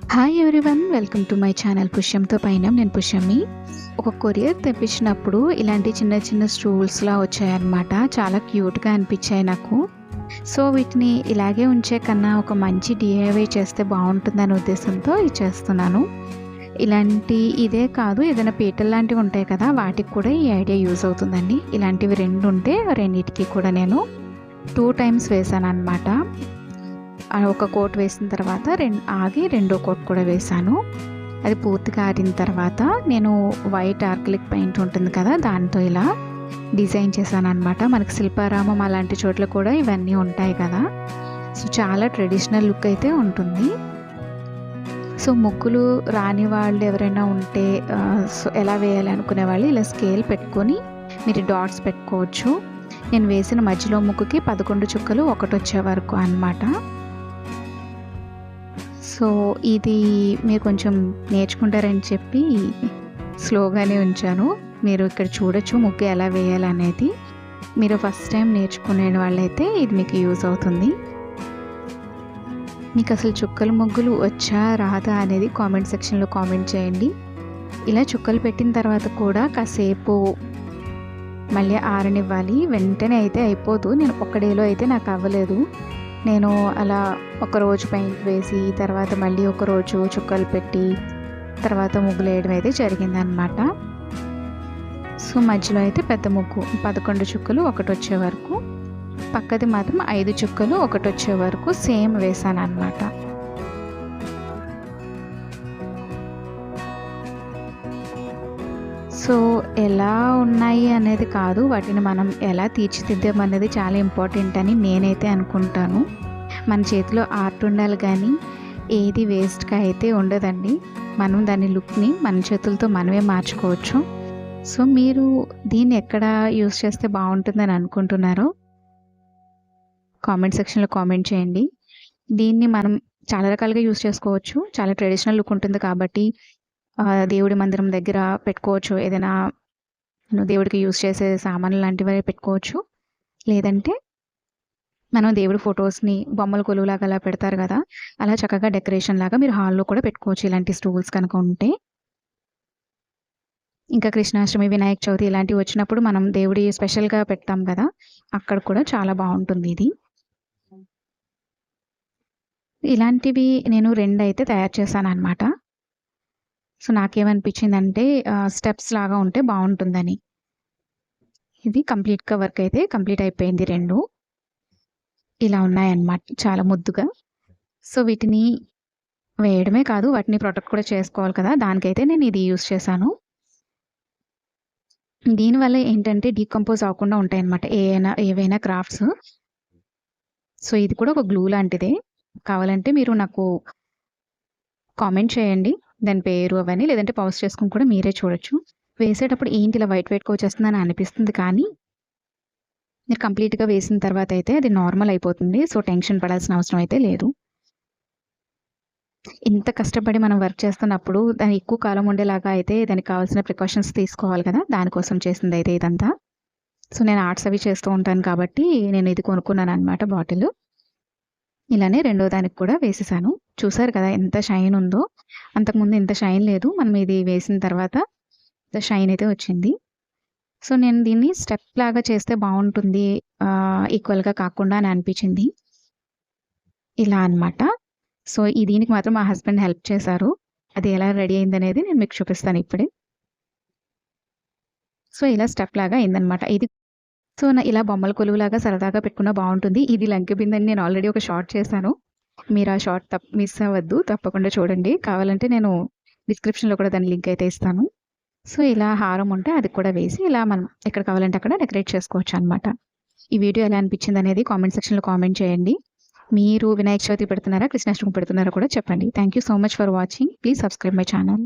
Hi everyone welcome to my channel పుష్యంతో పైన నేను పుష్యమి ఒక కొరియర్ తెప్పించినప్పుడు ఇలాంటి చిన్న చిన్న స్టూల్స్లా వచ్చాయన్నమాట. చాలా క్యూట్గా అనిపించాయి నాకు. సో వీటిని ఇలాగే ఉంచే కన్నా ఒక మంచి డిఐవై చేస్తే బాగుంటుందనే ఉద్దేశంతో ఇది చేస్తున్నాను. ఇలాంటి ఇదే కాదు ఏదైనా పీటలు లాంటివి ఉంటాయి కదా వాటికి కూడా ఈ ఐడియా యూజ్ అవుతుందండి. ఇలాంటివి రెండు ఉంటే రెండింటికి కూడా నేను టూ టైమ్స్ వేసాను అనమాట ఒక కోట్ వేసిన తర్వాత రెండు ఆగి రెండో కోట్ కూడా వేసాను అది పూర్తిగా ఆరిన తర్వాత నేను వైట్ ఆర్కిలిక్ పెయింట్ ఉంటుంది కదా దాంతో ఇలా డిజైన్ చేశాను అనమాట మనకి శిల్పారామం అలాంటి చోట్ల కూడా ఇవన్నీ ఉంటాయి కదా. సో చాలా ట్రెడిషనల్ లుక్ అయితే ఉంటుంది. సో ముగ్గులు రాని వాళ్ళు ఎవరైనా ఉంటే సో ఎలా వేయాలి అనుకునే వాళ్ళు ఇలా స్కేల్ పెట్టుకొని మీరు డాట్స్ పెట్టుకోవచ్చు. నేను వేసిన మధ్యలో ముక్కుకి పదకొండు చుక్కలు ఒకటి వచ్చే వరకు అనమాట సో ఇది మీరు కొంచెం నేర్చుకుంటారని చెప్పి స్లోగానే ఉంచాను. మీరు ఇక్కడ చూడొచ్చు ముగ్గు ఎలా వేయాలనేది. మీరు ఫస్ట్ టైం నేర్చుకునే వాళ్ళైతే ఇది మీకు యూజ్ అవుతుంది. మీకు అసలు చుక్కల ముగ్గులు వచ్చా రాదా అనేది కామెంట్ సెక్షన్లో కామెంట్ చేయండి. ఇలా చుక్కలు పెట్టిన తర్వాత కూడా కాసేపు మళ్ళీ ఆరనివ్వాలి. వెంటనే అయితే అయిపోదు. నేను ఒక్క డేలో అయితే నాకు అవ్వలేదు. నేను అలా ఒక రోజు పెయింట్ వేసి తర్వాత మళ్ళీ ఒకరోజు చుక్కలు పెట్టి తర్వాత ముగ్గులు వేయడం అయితే జరిగిందనమాట సో మధ్యలో అయితే పెద్ద ముగ్గు పదకొండు చుక్కలు ఒకటి వచ్చే వరకు పక్కది మాత్రం ఐదు చుక్కలు ఒకటి వచ్చే వరకు సేమ్ వేసాను అనమాట సో ఎలా ఉన్నాయి అనేది కాదు వాటిని మనం ఎలా తీర్చిదిద్దాం అనేది చాలా ఇంపార్టెంట్ అని నేనైతే అనుకుంటాను. మన చేతిలో ఆర్ట్ ఉండాలి కానీ ఏది వేస్ట్గా అయితే ఉండదండి. మనం దాని లుక్ని మన చేతులతో మనమే మార్చుకోవచ్చు. సో మీరు దీన్ని ఎక్కడ యూస్ చేస్తే బాగుంటుందని అనుకుంటున్నారో కామెంట్ సెక్షన్లో కామెంట్ చేయండి. దీన్ని మనం చాలా రకాలుగా యూస్ చేసుకోవచ్చు. చాలా ట్రెడిషనల్ లుక్ ఉంటుంది కాబట్టి దేవుడి మందిరం దగ్గర పెట్టుకోవచ్చు. ఏదైనా దేవుడికి యూజ్ చేసే సామాన్లు లాంటివి పెట్టుకోవచ్చు. లేదంటే మనం దేవుడి ఫొటోస్ని బొమ్మల కొలువులాగా అలా పెడతారు కదా అలా చక్కగా డెకరేషన్ లాగా మీరు హాల్లో కూడా పెట్టుకోవచ్చు ఇలాంటి స్టూల్స్ కనుక ఉంటే. ఇంకా కృష్ణాష్టమి వినాయక చవితి ఇలాంటివి వచ్చినప్పుడు మనం దేవుడి స్పెషల్గా పెడతాం కదా అక్కడ కూడా చాలా బాగుంటుంది ఇది. ఇలాంటివి నేను రెండు అయితే తయారు చేశాను అనమాట సో నాకేమనిపించిందంటే స్టెప్స్ లాగా ఉంటే బాగుంటుందని. ఇది కంప్లీట్గా వర్క్ అయితే కంప్లీట్ అయిపోయింది రెండు. ఇలా ఉన్నాయన్నమాట చాలా ముద్దుగా. సో వీటిని వేయడమే కాదు వాటిని ప్రొటెక్ట్ కూడా చేసుకోవాలి కదా దానికైతే నేను ఇది యూస్ చేశాను. దీనివల్ల ఏంటంటే డీకంపోజ్ అవ్వకుండా ఉంటాయి అన్నమాట ఏవైనా ఏవైనా క్రాఫ్ట్స్. సో ఇది కూడా ఒక గ్లూ లాంటిదే. కావాలంటే మీరు నాకు కామెంట్ చేయండి. దాని పేరు అవన్నీ లేదంటే పౌస్ చేసుకుని కూడా మీరే చూడొచ్చు. వేసేటప్పుడు ఏంటి ఇలా వైట్ వైట్గా వచ్చేస్తుందని అనిపిస్తుంది కానీ మీరు కంప్లీట్గా వేసిన తర్వాత అయితే అది నార్మల్ అయిపోతుంది. సో టెన్షన్ పడాల్సిన అవసరం అయితే లేదు. ఇంత కష్టపడి మనం వర్క్ చేస్తున్నప్పుడు దాని ఎక్కువ కాలం ఉండేలాగా అయితే దానికి కావాల్సిన ప్రికాషన్స్ తీసుకోవాలి కదా దానికోసం చేసింది అయితే ఇదంతా. సో నేను ఆర్ట్స్ అవి చేస్తూ ఉంటాను కాబట్టి నేను ఇది కొనుక్కున్నాను అనమాట బాటిల్ ఇలానే రెండో దానికి కూడా వేసేసాను. చూసారు కదా ఎంత షైన్ ఉందో. అంతకుముందు ఇంత షైన్ లేదు. మనం ఇది వేసిన తర్వాత షైన్ అయితే వచ్చింది. సో నేను దీన్ని స్టెప్ లాగా చేస్తే బాగుంటుంది. ఈక్వల్గా కాకుండా అని అనిపించింది. ఇలా అనమాట సో ఈ దీనికి మాత్రం మా హస్బెండ్ హెల్ప్ చేశారు. అది ఎలా రెడీ అయింది అనేది నేను మీకు చూపిస్తాను ఇప్పుడే. సో ఇలా స్టెప్ లాగా అయిందనమాట ఇది సో నా ఇలా బొమ్మల కొలువులాగా సరదాగా పెట్టుకున్న బాగుంటుంది. ఇది లంక బిందని నేను ఆల్రెడీ ఒక షార్ట్ చేశాను. మీరు ఆ షార్ట్ తప్ప మిస్ అవ్వద్దు తప్పకుండా చూడండి. కావాలంటే నేను డిస్క్రిప్షన్లో కూడా దాని లింక్ అయితే ఇస్తాను. సో ఇలా హారం ఉంటే అది కూడా వేసి ఇలా మనం ఎక్కడ కావాలంటే అక్కడ డెకరేట్ చేసుకోవచ్చు అనమాట ఈ వీడియో ఎలా అనిపించింది అనేది కామెంట్ సెక్షన్లో కామెంట్ చేయండి. మీరు వినాయక చవితి పెడుతున్నారా కృష్ణాష్టమి పెడుతున్నారా కూడా చెప్పండి. Thank you so much for watching. Please subscribe my channel.